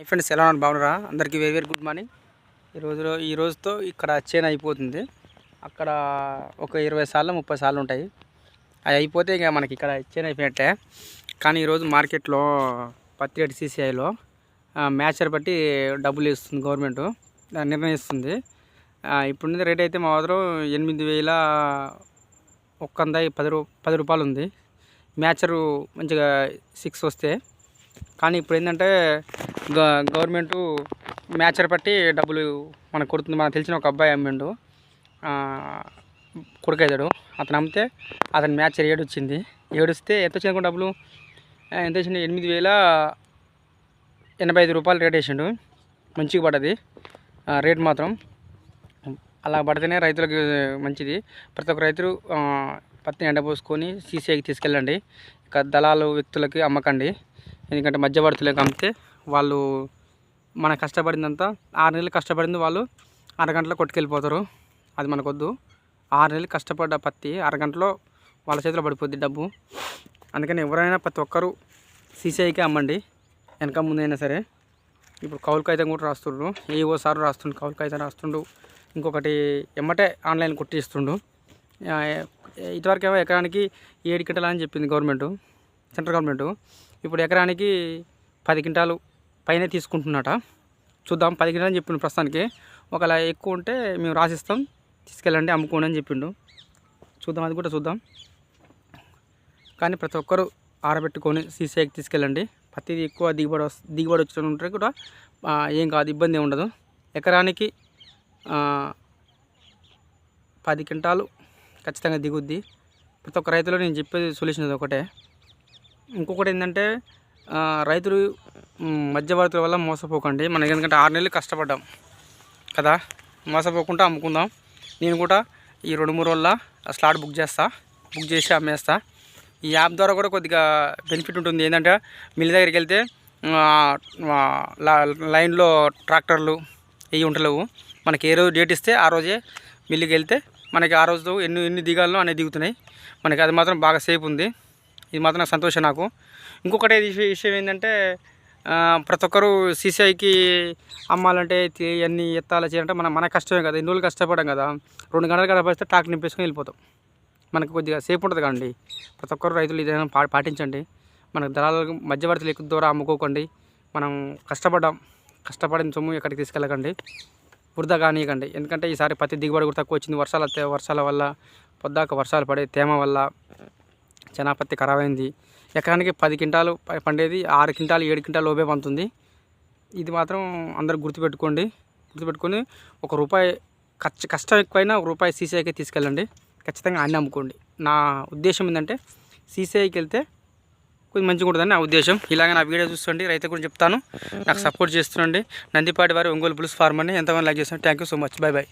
Hi friends ఎలా ఉన్నారు? బాగున్నారా? అందరికీ వెరీ వెరీ గుడ్ మార్నింగ్. ఈ రోజులో ఈ రోజుతో ఇక్కడ చేను అయిపోతుంది. అక్కడ ఒక ఇరవై సార్లు ముప్పై సార్లు ఉంటాయి. అవి అయిపోతే ఇక మనకి ఇక్కడ చేను అయిపోయినట్టే. కానీ ఈరోజు మార్కెట్లో పత్తి రేటు సీసీఐలో మ్యాచర్ బట్టి డబ్బులు ఇస్తుంది గవర్నమెంట్. దాన్ని నిర్ణయిస్తుంది. ఇప్పుడు ఇప్పుడున్న రేట్ అయితే మా మాత్రం ఎనిమిది వేల ఒక్కంద పది రూ పది రూపాయలు ఉంది. మ్యాచరు మంచిగా సిక్స్ వస్తే. కానీ ఇప్పుడు ఏంటంటే గవర్నమెంట్ మ్యాచర్ బట్టి డబ్బులు మనకు కొడుతుంది. మనకు తెలిసిన ఒక అబ్బాయి అమ్మిండు. ఆ, కొడుకైతాడు. అతను అమ్మితే అతని మ్యాచర్ ఏడొచ్చింది. ఏడుస్తే ఎంత వచ్చింది డబ్బులు? ఎంత వచ్చింది? ఎనిమిది వేల ఎనభై ఐదు రూపాయలు రేట్ వేసిండు. మంచిగా పడ్డది. రేట్ మాత్రం. అలా పడితేనే రైతులకు మంచిది. ప్రతి ఒక్క రైతులు పత్తిని ఎండపోసుకొని సీసీఐకి తీసుకెళ్ళండి. ఇక దళాలు వ్యక్తులకి అమ్మకండి. ఎందుకంటే మధ్యవర్తులకు అమ్మితే వాళ్ళు మన కష్టపడిందంతా ఆరు నెలలు కష్టపడింది వాళ్ళు అరగంటలో కొట్టుకెళ్ళిపోతారు. అది మనకొద్దు. ఆరు నెలలు కష్టపడ్డ పత్తి అరగంటలో వాళ్ళ చేతిలో పడిపోద్ది డబ్బు. అందుకని ఎవరైనా ప్రతి ఒక్కరూ సీసీఐకే అమ్మండి. వెనక ముందైనా సరే. ఇప్పుడు కౌలు కాగితం కూడా రాస్తుండ్రు. ఏ సార్ రాస్తుండు కౌలు కాగితం రాస్తుండు. ఇంకొకటి ఎమ్మటే ఆన్లైన్ కొట్టిస్తుండు. ఇటువరకు ఏమో ఎకరానికి ఏడు క్వింటాలు అని చెప్పింది గవర్నమెంట్ సెంట్రల్ గవర్నమెంట్. ఇప్పుడు ఎకరానికి పది క్వింటాలు పైన తీసుకుంటున్నట. చూద్దాం పది క్వింటాలు అని చెప్పిండు ప్రస్తుతానికి. ఒకవేళ ఎక్కువ ఉంటే మేము రాసిస్తాం. తీసుకెళ్ళండి అమ్ముకోండి అని చెప్పిండు. చూద్దాం అది కూడా చూద్దాం. కానీ ప్రతి ఒక్కరూ ఆరబెట్టుకొని సీసీఐకి తీసుకెళ్ళండి. పత్తి ఎక్కువ దిగుబడి వస్ దిగుబడి వచ్చిన ఉంటే కూడా ఏం కాదు ఇబ్బంది ఉండదు. ఎకరానికి పది క్వింటాలు ఖచ్చితంగా దిగుద్ది. ప్రతి ఒక్క రైతులో నేను చెప్పేది సొల్యూషన్ అది ఒకటే ఇంకొకటి ఏంటంటే రైతులు మధ్యవర్తుల వల్ల మోసపోకండి. మనం ఎందుకంటే ఆరు నెలలు కష్టపడ్డాం కదా. మోసపోకుండా అమ్ముకుందాం. నేను కూడా ఈ రెండు మూడు రోజుల స్లాట్ బుక్ చేస్తా బుక్ చేసి అమ్మేస్తా. ఈ యాప్ ద్వారా కూడా కొద్దిగా బెనిఫిట్ ఉంటుంది. ఏంటంటే మిల్లి దగ్గరికి వెళ్తే లా- లైన్లో ట్రాక్టర్లు ఇవి ఉంటలేవు మనకి ఏ రోజు డేట్ ఇస్తే ఆ రోజే మిల్లుకి వెళ్తే మనకి ఆ రోజు ఎన్ని ఎన్ని దిగాలో అనేది దిగుతున్నాయి. మనకి అది మాత్రం బాగా సేఫ్ ఉంది. ఇది మాత్రం నాకు సంతోషం నాకు. ఇంకొకటి విషయం ఏంటంటే ప్రతి ఒక్కరు సీసీఐకి అమ్మాలంటే తి- ఇవన్నీ ఎత్తాలి చేయాలంటే మన మన కష్టమే కదా. ఎన్ని రోజులు కష్టపడం కదా. రెండు గంటలు గడపేస్తే టాక్ నింపేసుకొని వెళ్ళిపోతాం. మనకు కొద్దిగా సేఫ్ ఉంటుంది కదండి. ప్రతి ఒక్కరు రైతులు ఇదైనా పా పాటించండి. మనకు దళాలకు మధ్యవర్తులు ఎక్కువ ద్వారా అమ్ముకోకండి. మనం కష్టపడ్డాం. కష్టపడిన సొమ్ము ఎక్కడికి తీసుకెళ్ళకండి. వృధా కానీయకండి. ఎందుకంటే ఈసారి పత్తి దిగుబడి కూడా తక్కువ వచ్చింది. వర్షాలు వర్షాల వల్ల పొద్దాక వర్షాలు పడే తేమ వల్ల చాలా ఖరాబ్ అయింది ఎకరానికి పది క్వింటాలు పండేది ఆరు క్వింటాలు ఏడు క్వింటాలు లోపే పంతుంది ఇది మాత్రం అందరూ గుర్తుపెట్టుకోండి. గుర్తుపెట్టుకొని ఒక రూపాయి ఖర్చు కష్టం ఎక్కువైనా ఒక రూపాయి సీసీఐకి తీసుకెళ్ళండి. ఖచ్చితంగా అన్నీ అమ్ముకోండి. నా ఉద్దేశం ఏంటంటే సీసీఐకి వెళ్తే కొంచెం మంచిగా ఉంటుందని నా ఉద్దేశం. ఇలాగే నా వీడియో చూస్తుండి రైతు గురించి చెప్తాను. నాకు సపోర్ట్ చేస్తుండండి. నందిపాటి వారి ఒంగోలు పులుసు ఫార్మ్ అని ఎంతమంది లైక్ చేస్తాను thank you so much. Bye bye